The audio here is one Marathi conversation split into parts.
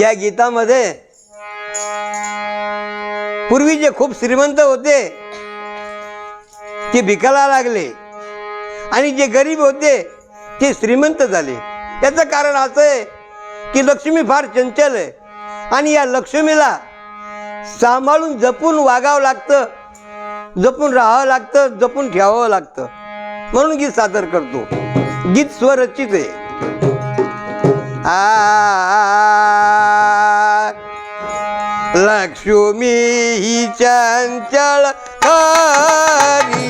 या गीतामध्ये पूर्वी जे खूप श्रीमंत होते ते भिकाला लागले. आणि जे गरीब होते ते श्रीमंत झाले. याचं कारण असं आहे की लक्ष्मी फार चंचल आहे. आणि या लक्ष्मीला सांभाळून जपून वागावं लागतं जपून राहावं लागतं जपून ठेवावं लागतं. म्हणून गीत सादर करतो. गीत स्वरचित आहे. आ लक्ष्मी ही चंचल हरी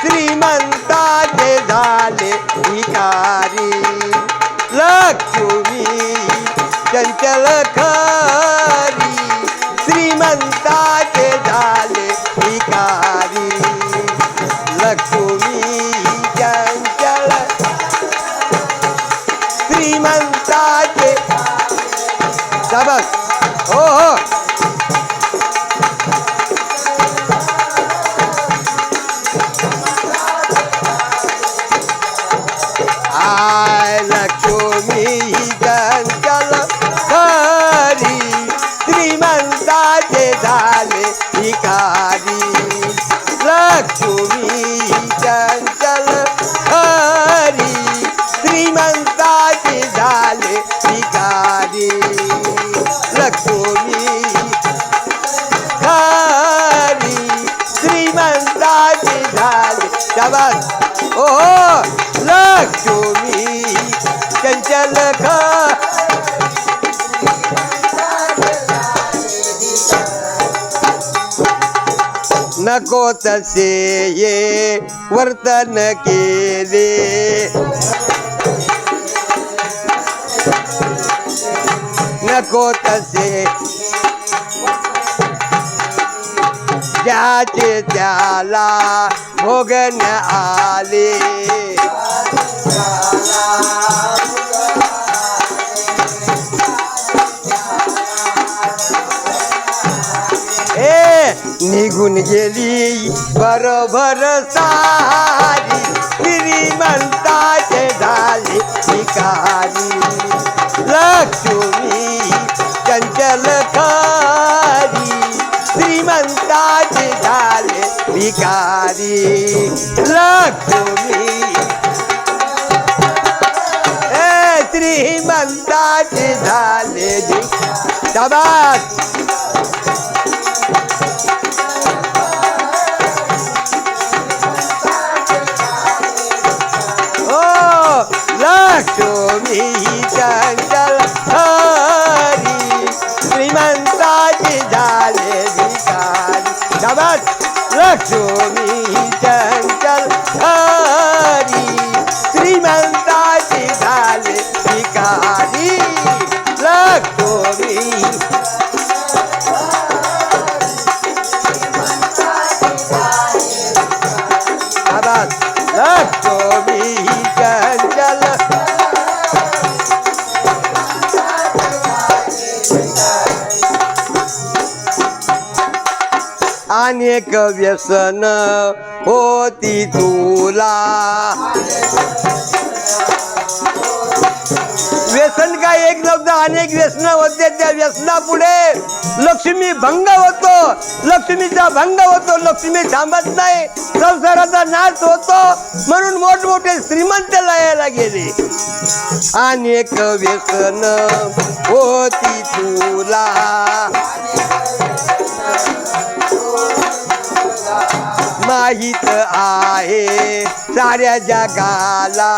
श्रीमंताचे झाले भिकारी. लक्ष्मी चंचल खरी श्रीमंताचे सबक हो हो लक्ष्मी चंचल नको तसे ये वर्तन केले. नको तसे. ज्याचे त्याला भोगन आले. निघून गेली. बरोबर सारी श्रीमंताचे झाले भिकारी. लक्ष्मी चंचल खारी श्रीमंताचे झाले भिकारी. लक्ष्मी. श्रीमंताचे झाले भिकारी. लक्ष्मी चंचल हरी श्रीमंताची झाले भिकारी शाबास लक्ष्मी चंचल हरी श्रीमंताची झाले भिकारी लक्ष्मी शाबास लक्ष्मी चंचल अनेक व्यसन होती तुला. व्यसन काय? एक नव्हतं अनेक व्यसन होते. त्या व्यसनापुढे लक्ष्मी भंग होतो. लक्ष्मीचा भंग होतो. लक्ष्मी थांबत नाही. संसाराचा नाश होतो. म्हणून मोठमोठे श्रीमंत लयाला गेले. अनेक व्यसन होती तुला. माहीत आहे. साऱ्या जगाला.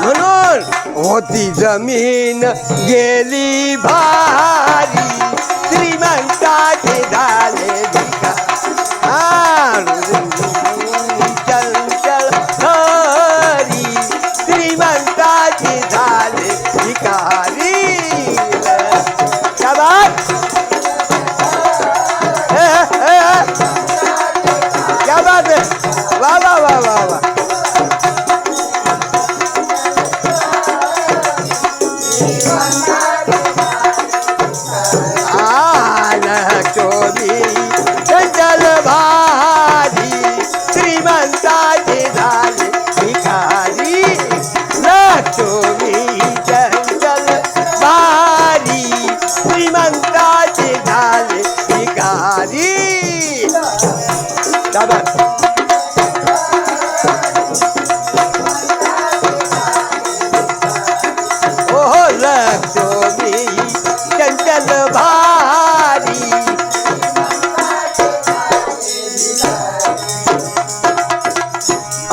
म्हणून होती जमीन गेली भारी. श्रीमंता তুমি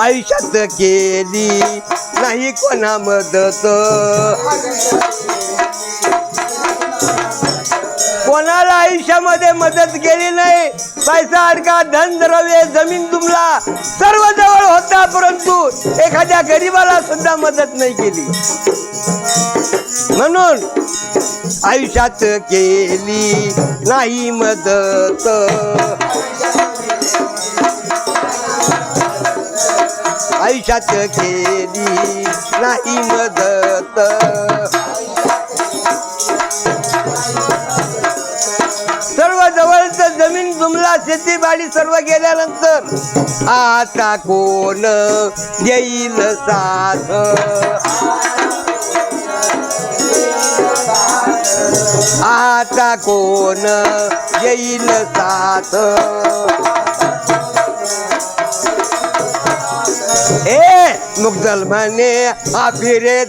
आयुष्यात केली नाही कोणा मदत कोणाला आयुष्यामध्ये मदत केली नाही? पैसा अडका धन द्रव्य जमीन तुमला सर्व जवळ होता परंतु एखाद्या गरीबाला सुद्धा मदत नाही केली. म्हणून आयुष्यात केली नाही मदत. आयुष्यात केली नाही मदत. सर्व जवळच जमीन जुमला शेतीबाडी सर्व गेल्यानंतर आता कोण येईल साथ? आता कोण येईल साथ? ए मुग्दल म्हणे हा फिरे